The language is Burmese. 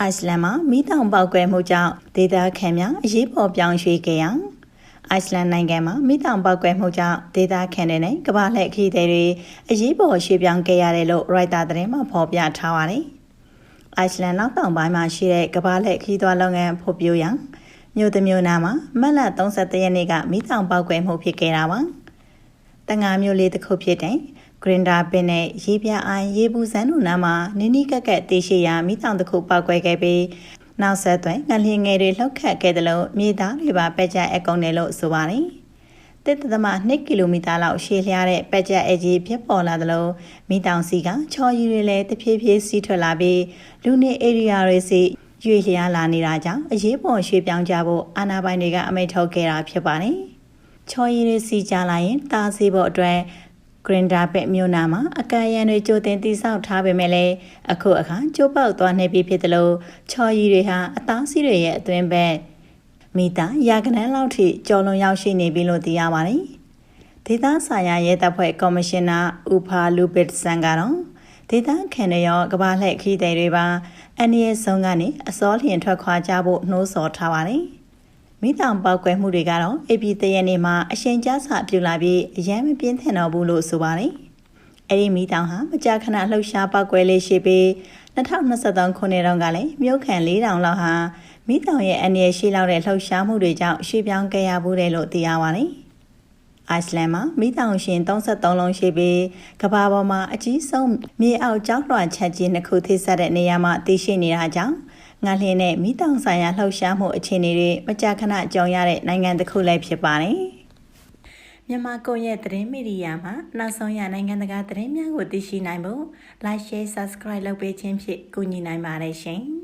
အိုက်စလန်မှာမိတောင်ပေါက်ကွဲမှုကြောင့်ဒေသခံများအရေးပေါ်ပြောင်းရွှေ့ခဲ့ရန်အိုက်စလန်နိုင်ငံမှာမိတောင်ပေါက်ကွဲမှုကြောင့်ဒေသခံတွေနဲ့ကမ္ဘာလှည့်ခရီးသည်တွေအရေးပေါ်ရွှေ့ပြောင်းခဲ့ရတယ်လို့ရိုက်တာသတင်းမှာဖော်ပြထားပါတယ်။အိုက်စလန်နောက်တောင်ပိုင်းမှာရှိတဲ့ကမ္ဘာလှည့်ခရီးသွားလုပ်ငန်းဖို့ပြိုရန်မြို့တစ်မြို့နာမှာမက်လ31ရက်နေ့ကမိတောင်ပေါက်ကွဲမှုဖြစ်ခဲ့တာပါ။တငါမျိုးလေးတစ်ခုဖြစ်တဲ့ ဂရင်ဒါပင်နဲ့ရေပြအိုင်ရေဘူးစန်းတို့နားမှာနင်းနီးကက်ကက်တေးရှိရာမိတောင်တစ်ခုပောက်ကွဲခဲ့ပြီးနောက်ဆက်တွဲငလျင်ငယ်တွေလှုပ်ခတ်ခဲ့တယ်လို့မြေသားတွေပါပက်ကြအကုန်းတယ်လို့ဆိုပါတယ်။တစ်သမ2ကီလိုမီတာလောက်ရှည်လျားတဲ့ပက်ကြအကြီးဖြစ်ပေါ်လာတယ်လို့မိတောင်စီကချော်ရီတွေလည်းတဖြည်းဖြည်းစီးထွက်လာပြီးလူနေဧရိယာတွေစီရွေလျားလာနေတာကြောင့်အရေးပေါ်ရွှေ့ပြောင်းကြဖို့အာဏာပိုင်တွေကအမိန့်ထုတ်ခဲ့တာဖြစ်ပါတယ်။ချော်ရီတွေစီကြလာရင်တားဆီးဖို့အတွက် ဂရင်ဒါဘက်မြို့နာမှာအကရန်တွေကြိုတင်တိစောက်ထားပေမဲ့လည်းအခုအခါကျိုးပေါက်သွားနေပြီဖြစ်တယ်လို့ချော်ရီတွေဟာအသားစီးတွေရဲ့အတွင်းဘက်မိသားရာကနန်းလောက်ထိကြော်လွန်ရောက်ရှိနေပြီလို့သိရပါတယ်။ဒေသဆိုင်ရာရဲတပ်ဖွဲ့ကော်မရှင်နာဥဖာလူပစ်ဆန်ကတော့ဒေသခံတွေရောကဘာလှည့်ခီးတဲ့တွေပါအန်ရီဆုံးကနေအစောလျင်ထွက်ခွာကြဖို့နှိုးဆော်ထားပါတယ်။ မိတောင်ပေါက်ကွဲမှုတွေကတော့အေပီတရက်နေ့မှာအရှိန်ကြားစာပြုလာပြီးအရန်မပြင်းထန်တော့ဘူးလို့ဆိုပါတယ်။အဲဒီမိတောင်ဟာမကြာခဏလှုပ်ရှားပေါက်ကွဲလေးရှိပြီး2023ခုနှစ်တုန်းကလည်းမြို့ခံ4000လောက်ဟာမိတောင်ရဲ့အနေရရှိလောက်တဲ့လှုပ်ရှားမှုတွေကြောင့်ရွှေ့ပြောင်းခဲ့ရဘူးတယ်လို့သိရပါတယ်။အိုက်စလန်မှာမိတောင်ရှင်33လုံးရှိပြီးကဘာပေါ်မှာအကြီးဆုံးမြေအောက်ကျောက်လွှာချက်ကြီးနှစ်ခုထိစပ်တဲ့နေရာမှာတည်ရှိနေတာကြောင့် ငါလျင်းနဲ့မိတောင်ဆိုင်ရာလှုပ်ရှားမှုအခြေအနေတွေမကြာခဏကြုံရတဲ့နိုင်ငံတစ်ခုလည်းဖြစ်ပါတယ်။မြန်မာကိုရဲ့သတင်းမီဒီယာမှာနောက်ဆုံးရနိုင်ငံတကာသတင်းများကိုသိရှိနိုင်ဖို့ Like Share Subscribe လုပ်ပေးခြင်းဖြင့်ကူညီနိုင်ပါတယ်ရှင်။